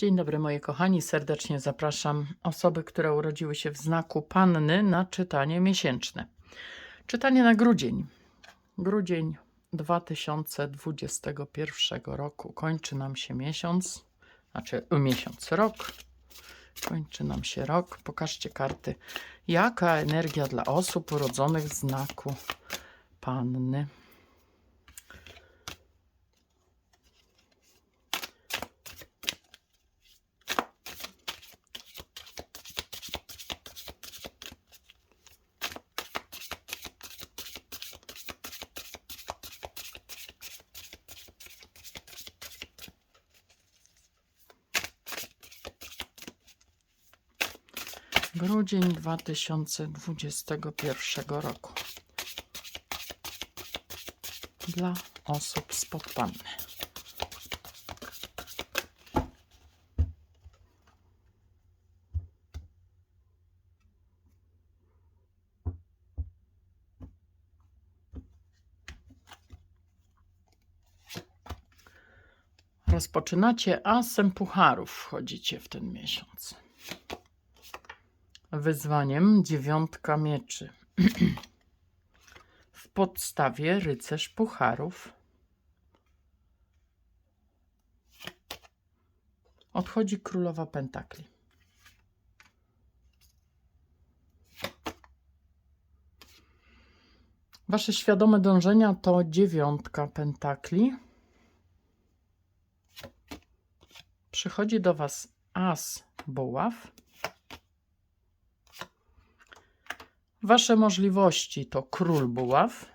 Dzień dobry moi kochani, serdecznie zapraszam osoby, które urodziły się w znaku Panny na czytanie miesięczne. Czytanie na grudzień. Grudzień 2021 roku. Kończy nam się miesiąc, znaczy y, miesiąc, rok. Kończy nam się rok. Pokażcie karty. Jaka energia dla osób urodzonych w znaku Panny? Grudzień 2021 roku. Dla osób spod panny. Rozpoczynacie asem pucharów, wchodzicie w ten miesiąc. Wyzwaniem dziewiątka mieczy. w podstawie rycerz pucharów. Odchodzi królowa pentakli. Wasze świadome dążenia to dziewiątka pentakli. Przychodzi do was as buław. Wasze możliwości to król buław,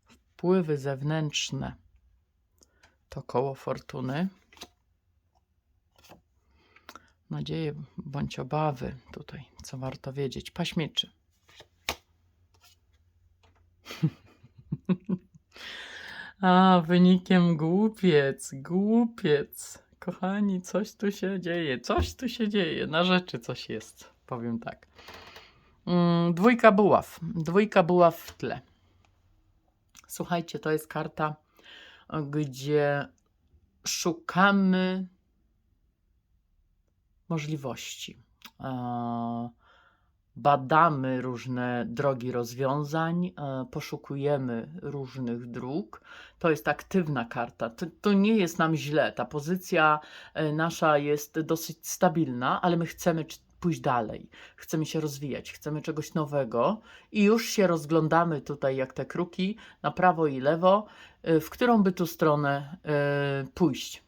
wpływy zewnętrzne to koło fortuny, nadzieje bądź obawy tutaj, co warto wiedzieć, paśmieczy. A, wynikiem głupiec, głupiec. Kochani, coś tu się dzieje, coś tu się dzieje, na rzeczy coś jest, powiem tak. Mm, Dwójka buław. Dwójka buław w tle. Słuchajcie, to jest karta, gdzie szukamy możliwości. E, Badamy różne drogi rozwiązań, e, poszukujemy różnych dróg. To jest aktywna karta. To, to nie jest nam źle. Ta pozycja e, nasza jest dosyć stabilna, ale my chcemy pójść dalej. Chcemy się rozwijać, chcemy czegoś nowego i już się rozglądamy tutaj jak te kruki na prawo i lewo, y, w którą by tu stronę y, pójść.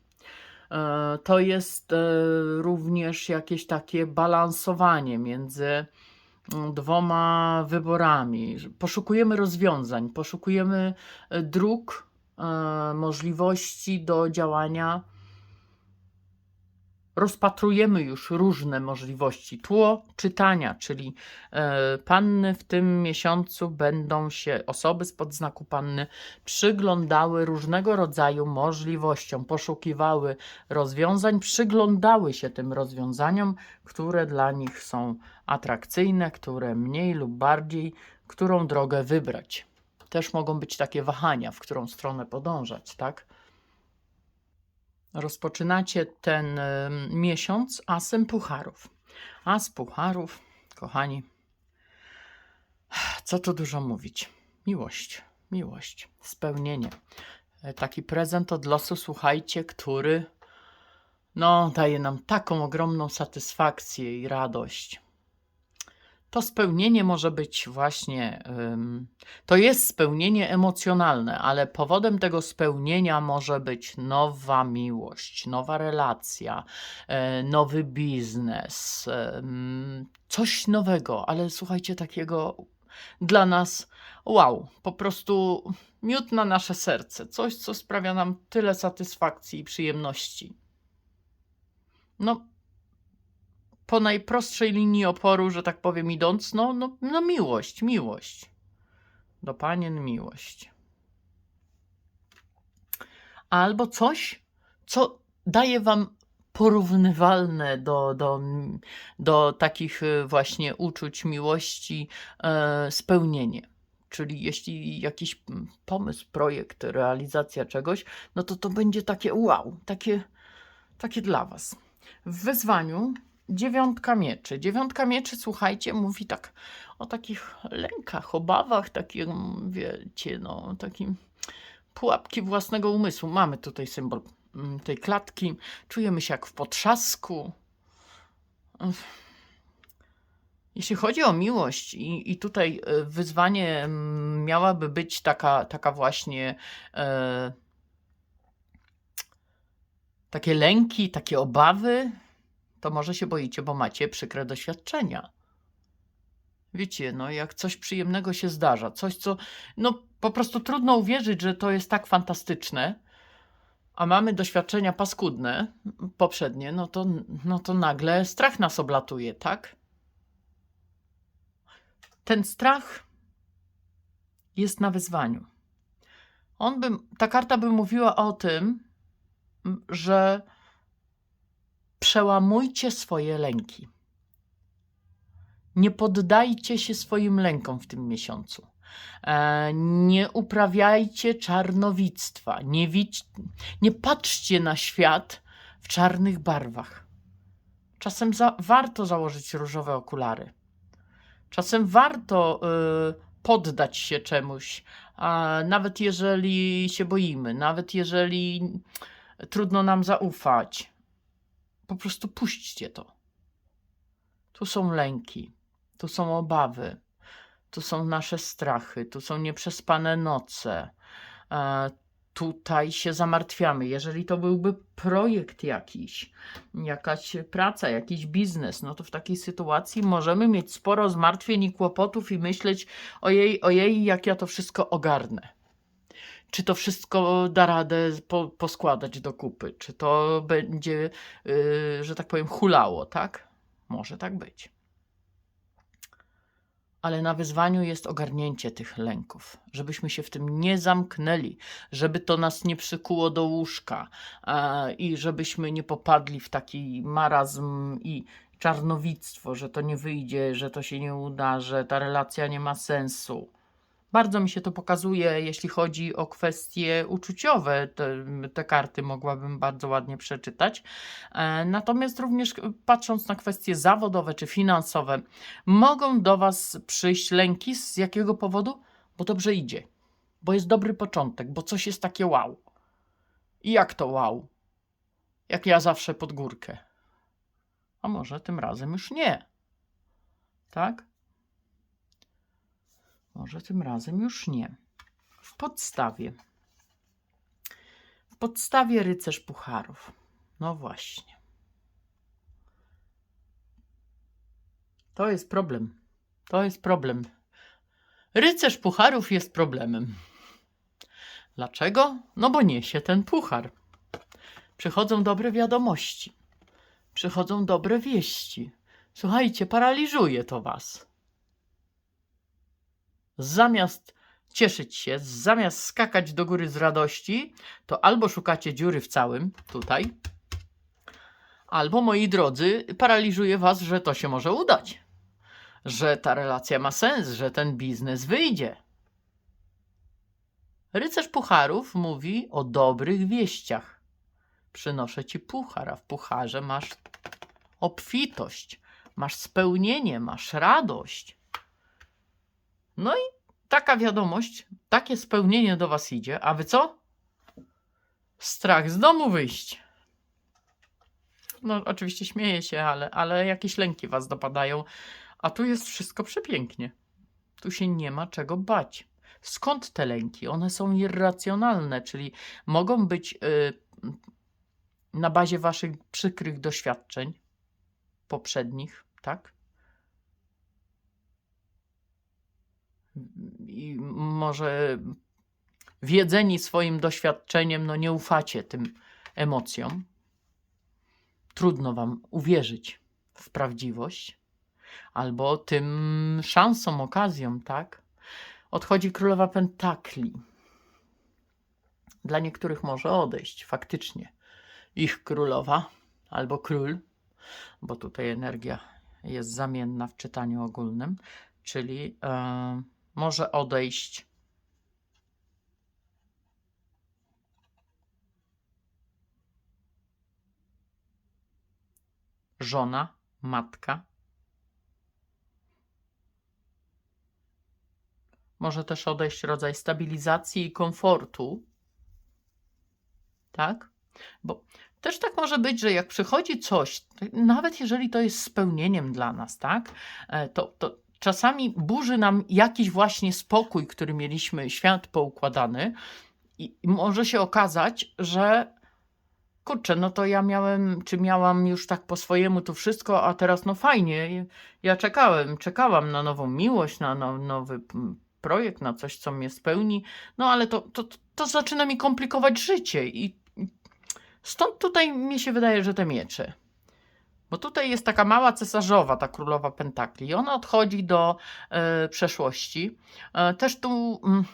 E, To jest również jakieś takie balansowanie między mm, dwoma wyborami. Poszukujemy rozwiązań, poszukujemy dróg, możliwości do działania rozpatrujemy już różne możliwości. Tło czytania, czyli e, panny w tym miesiącu będą się, osoby spod znaku panny, przyglądały różnego rodzaju możliwościom, poszukiwały rozwiązań, przyglądały się tym rozwiązaniom, które dla nich są atrakcyjne, które mniej lub bardziej, którą drogę wybrać. Też mogą być takie wahania, w którą stronę podążać, tak? Rozpoczynacie ten miesiąc asem pucharów. As pucharów, kochani, co tu dużo mówić? Miłość, miłość, spełnienie. E, Taki prezent od losu, słuchajcie, który no, daje nam taką ogromną satysfakcję i radość. To spełnienie może być właśnie, to jest spełnienie emocjonalne, ale powodem tego spełnienia może być nowa miłość, nowa relacja, e, nowy biznes, coś nowego, ale słuchajcie, takiego dla nas wow, po prostu miód na nasze serce, coś, co sprawia nam tyle satysfakcji i przyjemności. No, po najprostszej linii oporu, że tak powiem, idąc, no, no, no miłość, miłość. Do panien miłość. Albo coś, co daje wam porównywalne do, do, do takich y, właśnie uczuć miłości e, spełnienie. Czyli jeśli jakiś pomysł, projekt, realizacja czegoś, no to to będzie takie wow, takie takie dla Was. W wezwaniu dziewiątka mieczy. Dziewiątka mieczy, słuchajcie, mówi tak o takich lękach, obawach, takim, wiecie, no, takim pułapki własnego umysłu. Mamy tutaj symbol mm, tej klatki. Czujemy się jak w potrzasku. Jeśli chodzi o miłość, i, i tutaj e, wyzwanie mm, miałaby być taka, taka właśnie e, takie lęki, takie obawy, to może się boicie, bo macie przykre doświadczenia. Wiecie, no jak coś przyjemnego się zdarza, coś co, no po prostu trudno uwierzyć, że to jest tak fantastyczne, a mamy doświadczenia paskudne poprzednie, no to, no to nagle strach nas oblatuje, tak? Ten strach jest na wyzwaniu. On by, ta karta by mówiła o tym, że przełamujcie swoje lęki. Nie poddajcie się swoim lękom w tym miesiącu. E, nie uprawiajcie czarnowictwa. Nie, widź, nie patrzcie na świat w czarnych barwach. Czasem za, warto założyć różowe okulary. Czasem warto y, poddać się czemuś, nawet jeżeli się boimy, nawet jeżeli trudno nam zaufać. Po prostu puśćcie to. Tu są lęki, tu są obawy, tu są nasze strachy, tu są nieprzespane noce. E, tutaj się zamartwiamy. Jeżeli to byłby projekt jakiś, jakaś praca, jakiś biznes, no to w takiej sytuacji możemy mieć sporo zmartwień i kłopotów i myśleć: ojej, ojej, jak ja to wszystko ogarnę. Czy to wszystko da radę po, poskładać do kupy? Czy to będzie, yy, że tak powiem, hulało, tak? Może tak być ale na wyzwaniu jest ogarnięcie tych lęków, żebyśmy się w tym nie zamknęli, żeby to nas nie przykuło do łóżka i żebyśmy nie popadli w taki marazm i czarnowictwo, że to nie wyjdzie, że to się nie uda, że ta relacja nie ma sensu. Bardzo mi się to pokazuje, jeśli chodzi o kwestie uczuciowe. Te, te, karty mogłabym bardzo ładnie przeczytać. E, natomiast również patrząc na kwestie zawodowe czy finansowe, mogą do Was przyjść lęki. Z jakiego powodu? Bo dobrze idzie, bo jest dobry początek, bo coś jest takie wow. I jak to wow? Jak ja zawsze pod górkę. A może tym razem już nie. Tak? Może tym razem już nie. W podstawie. W podstawie rycerz pucharów. No właśnie. To jest problem. To jest problem. Rycerz pucharów jest problemem. Dlaczego? No bo niesie ten puchar. Przychodzą dobre wiadomości. Przychodzą dobre wieści. Słuchajcie, paraliżuje to was zamiast cieszyć się, zamiast skakać do góry z radości, to albo szukacie dziury w całym, tutaj, albo, moi drodzy, paraliżuje was, że to się może udać, że ta relacja ma sens, że ten biznes wyjdzie. Rycerz Pucharów mówi o dobrych wieściach. Przynoszę ci puchar, a w pucharze masz obfitość, masz spełnienie, masz radość. No i taka wiadomość, takie spełnienie do Was idzie, a Wy co? Strach z domu wyjść. No, oczywiście śmieję się, ale, ale jakieś lęki Was dopadają, a tu jest wszystko przepięknie. Tu się nie ma czego bać. Skąd te lęki? One są irracjonalne, czyli mogą być yy, na bazie Waszych przykrych doświadczeń poprzednich, tak? I może wiedzeni swoim doświadczeniem, no nie ufacie tym emocjom. Trudno wam uwierzyć w prawdziwość, albo tym szansom, okazjom, tak? Odchodzi królowa Pentakli. Dla niektórych może odejść, faktycznie. Ich królowa albo król, bo tutaj energia jest zamienna w czytaniu ogólnym, czyli. Yy, może odejść. żona, matka. Może też odejść rodzaj stabilizacji i komfortu. Tak? Bo też tak może być, że jak przychodzi coś, nawet jeżeli to jest spełnieniem dla nas, tak? E, To, to czasami burzy nam jakiś właśnie spokój, który mieliśmy, świat poukładany, i może się okazać, że kurczę, no to ja miałem, czy miałam już tak po swojemu to wszystko, a teraz no fajnie. Ja czekałem, czekałam na nową miłość, na no, nowy mm, projekt, na coś, co mnie spełni. No ale to, to, to zaczyna mi komplikować życie i stąd tutaj mi się wydaje, że te miecze. Bo tutaj jest taka mała cesarzowa, ta królowa pentakli. Ona odchodzi do e, przeszłości. E, też tu mm,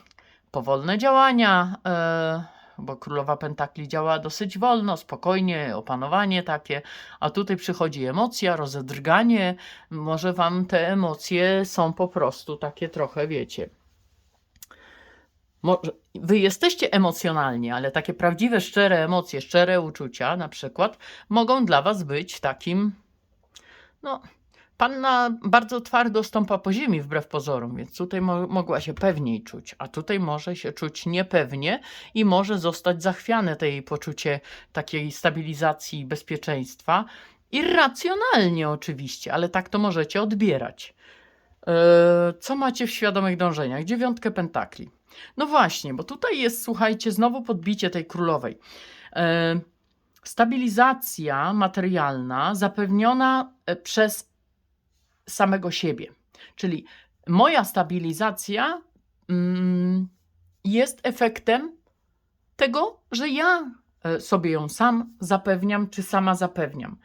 powolne działania, e, bo królowa pentakli działa dosyć wolno, spokojnie, opanowanie takie, a tutaj przychodzi emocja, rozedrganie. Może wam te emocje są po prostu takie trochę, wiecie. Wy jesteście emocjonalni, ale takie prawdziwe, szczere emocje, szczere uczucia na przykład mogą dla was być takim, no, panna bardzo twardo stąpa po ziemi wbrew pozorom, więc tutaj mo mogła się pewniej czuć, a tutaj może się czuć niepewnie i może zostać zachwiane to jej poczucie takiej stabilizacji i bezpieczeństwa. Irracjonalnie oczywiście, ale tak to możecie odbierać. Eee, co macie w świadomych dążeniach? Dziewiątkę pentakli. No właśnie, bo tutaj jest, słuchajcie, znowu podbicie tej królowej. E, stabilizacja materialna zapewniona e, przez samego siebie. Czyli moja stabilizacja mm, jest efektem tego, że ja e, sobie ją sam zapewniam, czy sama zapewniam.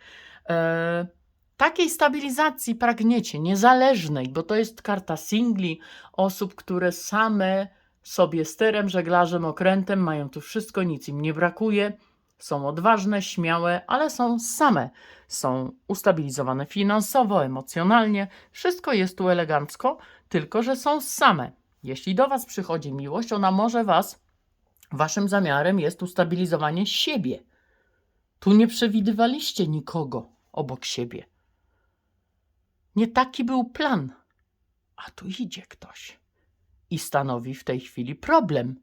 Takiej stabilizacji pragniecie, niezależnej, bo to jest karta singli, osób, które same sobie sterem, żeglarzem, okrętem mają tu wszystko, nic im nie brakuje. Są odważne, śmiałe, ale są same. Są ustabilizowane finansowo, emocjonalnie. Wszystko jest tu elegancko, tylko że są same. Jeśli do Was przychodzi miłość, ona może Was, Waszym zamiarem jest ustabilizowanie siebie. Tu nie przewidywaliście nikogo obok siebie. Nie taki był plan, a tu idzie ktoś i stanowi w tej chwili problem,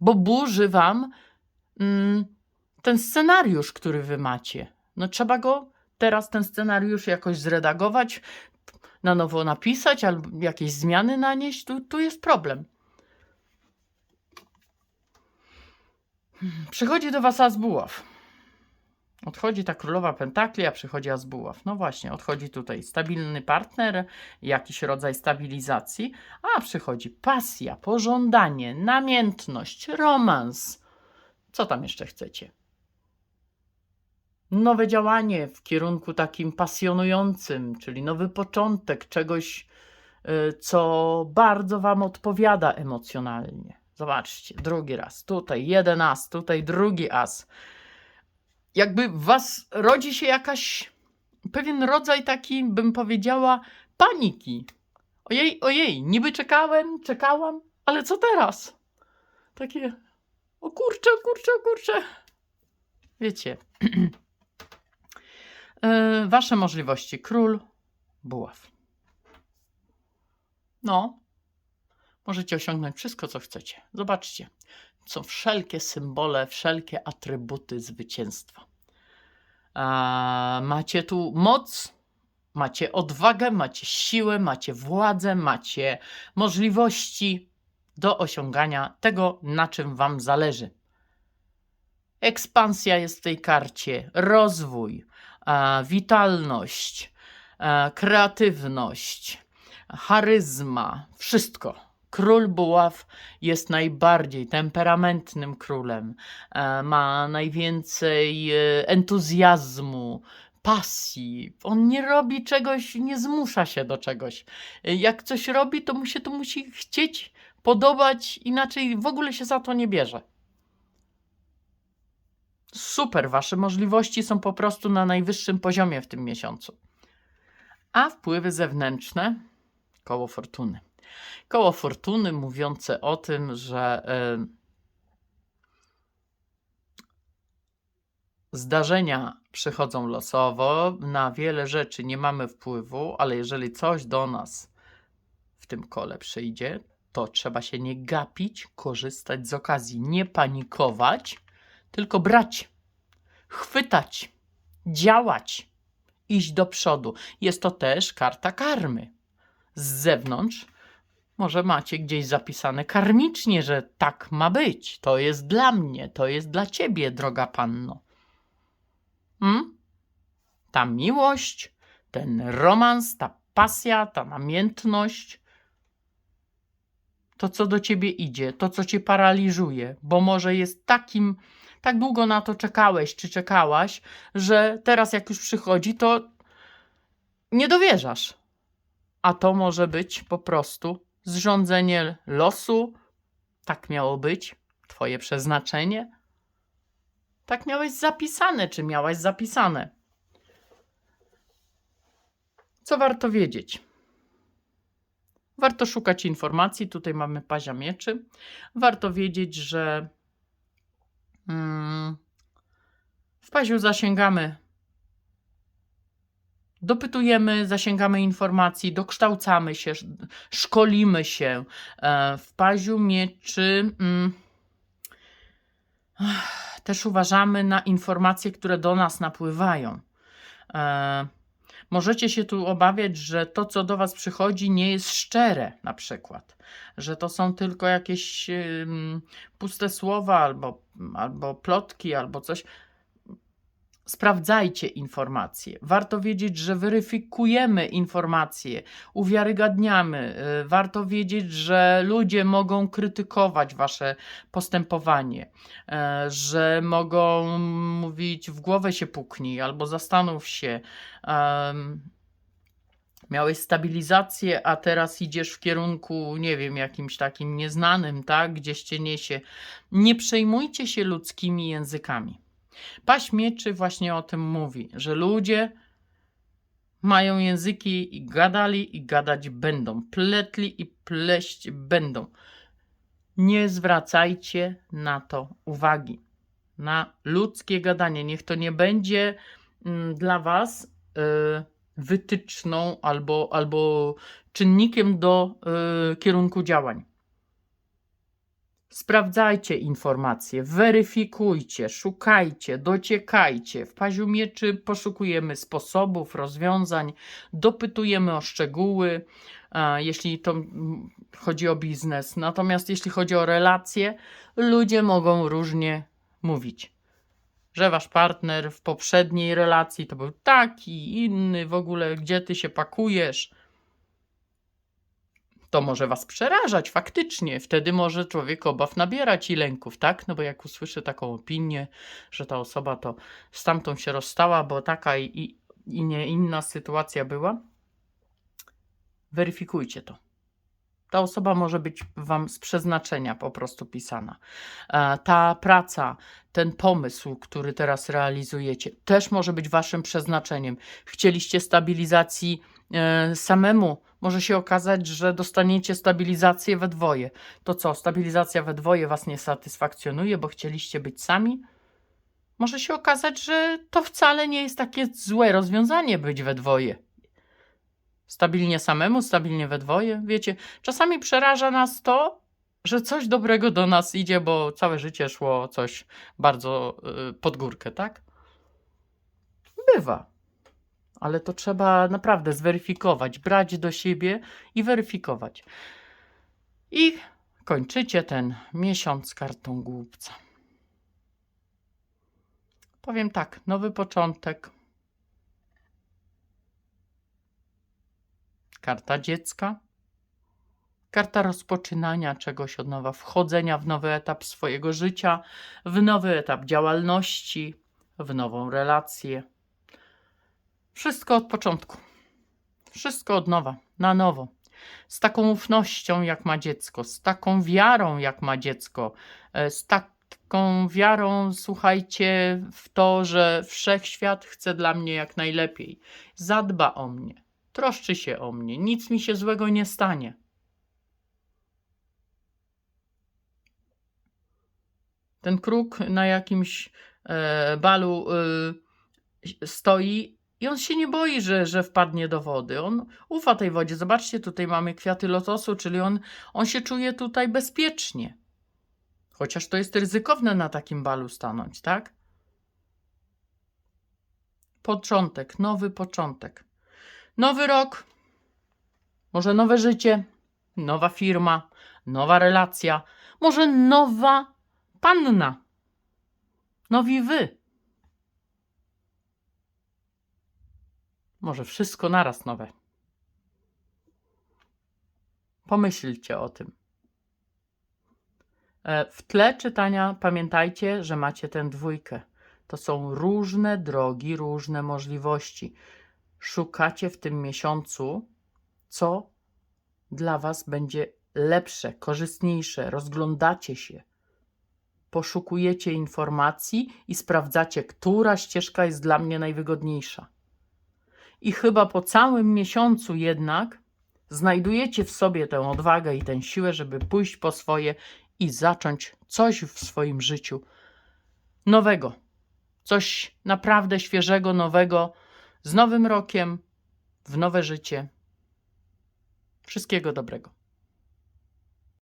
bo burzy wam mm, ten scenariusz, który wy macie. No trzeba go teraz ten scenariusz jakoś zredagować, na nowo napisać albo jakieś zmiany nanieść. Tu, tu jest problem. Przychodzi do was Azbuław. Odchodzi ta królowa pentakli, a przychodzi Azbuław. No właśnie, odchodzi tutaj stabilny partner, jakiś rodzaj stabilizacji, a przychodzi pasja, pożądanie, namiętność, romans. Co tam jeszcze chcecie? Nowe działanie w kierunku takim pasjonującym, czyli nowy początek czegoś, y, co bardzo Wam odpowiada emocjonalnie. Zobaczcie, drugi raz, tutaj jeden as, tutaj drugi as jakby w was rodzi się jakaś pewien rodzaj taki, bym powiedziała, paniki. Ojej, ojej, niby czekałem, czekałam, ale co teraz? Takie, o kurczę, kurczę, kurczę. Wiecie, e, wasze możliwości. Król, buław. No, możecie osiągnąć wszystko, co chcecie. Zobaczcie, są wszelkie symbole, wszelkie atrybuty zwycięstwa. Macie tu moc, macie odwagę, macie siłę, macie władzę, macie możliwości do osiągania tego, na czym Wam zależy. Ekspansja jest w tej karcie, rozwój, witalność, kreatywność, charyzma, wszystko Król Buław jest najbardziej temperamentnym królem, e, ma najwięcej e, entuzjazmu, pasji. On nie robi czegoś, nie zmusza się do czegoś. E, jak coś robi, to mu się to musi chcieć, podobać, inaczej w ogóle się za to nie bierze. Super, wasze możliwości są po prostu na najwyższym poziomie w tym miesiącu. A wpływy zewnętrzne koło fortuny. Koło fortuny mówiące o tym, że Zdarzenia przychodzą losowo, na wiele rzeczy nie mamy wpływu, ale jeżeli coś do nas w tym kole przyjdzie, to trzeba się nie gapić, korzystać z okazji, nie panikować, tylko brać, chwytać, działać, iść do przodu. Jest to też karta karmy. Z zewnątrz może macie gdzieś zapisane karmicznie, że tak ma być. To jest dla mnie, to jest dla ciebie, droga panno. Hmm? Ta miłość, ten romans, ta pasja, ta namiętność, to co do ciebie idzie, to co cię paraliżuje, bo może jest takim, tak długo na to czekałeś czy czekałaś, że teraz jak już przychodzi, to nie dowierzasz. A to może być po prostu zrządzenie losu. Tak miało być, twoje przeznaczenie. Tak miałeś zapisane, czy miałaś zapisane. Co warto wiedzieć? Warto szukać informacji. Tutaj mamy pazia mieczy. Warto wiedzieć, że mm, w paziu zasięgamy, dopytujemy, zasięgamy informacji, dokształcamy się, sz- szkolimy się. E, W paziu mieczy mm, też uważamy na informacje, które do nas napływają. E, Możecie się tu obawiać, że to, co do Was przychodzi, nie jest szczere, na przykład, że to są tylko jakieś puste słowa, albo, albo plotki, albo coś. Sprawdzajcie informacje. Warto wiedzieć, że weryfikujemy informacje, uwiarygadniamy. Y, Warto wiedzieć, że ludzie mogą krytykować Wasze postępowanie, e, że mogą mówić w głowę się puknij albo zastanów się. Miałeś stabilizację, a teraz idziesz w kierunku, nie wiem, jakimś takim nieznanym, tak? Gdzieś cię niesie. Nie przejmujcie się ludzkimi językami. Paść mieczy właśnie o tym mówi, że ludzie mają języki i gadali i gadać będą, pletli i pleść będą. Nie zwracajcie na to uwagi. Na ludzkie gadanie. Niech to nie będzie mm, dla Was y, wytyczną albo, albo czynnikiem do y, kierunku działań. Sprawdzajcie informacje, weryfikujcie, szukajcie, dociekajcie. W paziu mieczy poszukujemy sposobów, rozwiązań, dopytujemy o szczegóły, a, jeśli to chodzi o biznes. Natomiast jeśli chodzi o relacje, ludzie mogą różnie mówić. Że wasz partner w poprzedniej relacji to był taki, inny, w ogóle gdzie ty się pakujesz to może was przerażać faktycznie. Wtedy może człowiek obaw nabierać i lęków, tak? No bo jak usłyszy taką opinię, że ta osoba to z tamtą się rozstała, bo taka i, i, nie inna sytuacja była, weryfikujcie to. Ta osoba może być wam z przeznaczenia po prostu pisana. E, Ta praca, ten pomysł, który teraz realizujecie, też może być waszym przeznaczeniem. Chcieliście stabilizacji e, samemu, może się okazać, że dostaniecie stabilizację we dwoje. To co, stabilizacja we dwoje was nie satysfakcjonuje, bo chcieliście być sami? Może się okazać, że to wcale nie jest takie złe rozwiązanie być we dwoje. Stabilnie samemu, stabilnie we dwoje. Wiecie, czasami przeraża nas to, że coś dobrego do nas idzie, bo całe życie szło coś bardzo y, pod górkę, tak? Bywa. Ale to trzeba naprawdę zweryfikować, brać do siebie i weryfikować. I kończycie ten miesiąc kartą głupca. Powiem tak, nowy początek. Karta dziecka. Karta rozpoczynania czegoś od nowa, wchodzenia w nowy etap swojego życia, w nowy etap działalności, w nową relację. Wszystko od początku. Wszystko od nowa, na nowo. Z taką ufnością, jak ma dziecko, z taką wiarą, jak ma dziecko, e, z taką wiarą, słuchajcie, w to, że wszechświat chce dla mnie jak najlepiej. Zadba o mnie, troszczy się o mnie, nic mi się złego nie stanie. Ten kruk na jakimś e, balu y, stoi i on się nie boi, że, że wpadnie do wody. On ufa tej wodzie. Zobaczcie, tutaj mamy kwiaty lotosu, czyli on, on się czuje tutaj bezpiecznie. Chociaż to jest ryzykowne na takim balu stanąć, tak? Początek, nowy początek. Nowy rok, może nowe życie, nowa firma, nowa relacja, może nowa panna, nowi wy. Może wszystko naraz nowe. Pomyślcie o tym. E, W tle czytania pamiętajcie, że macie tę dwójkę. To są różne drogi, różne możliwości. Szukacie w tym miesiącu, co dla Was będzie lepsze, korzystniejsze. Rozglądacie się, poszukujecie informacji i sprawdzacie, która ścieżka jest dla mnie najwygodniejsza. I chyba po całym miesiącu jednak znajdujecie w sobie tę odwagę i tę siłę, żeby pójść po swoje i zacząć coś w swoim życiu nowego. Coś naprawdę świeżego, nowego, z nowym rokiem, w nowe życie. Wszystkiego dobrego.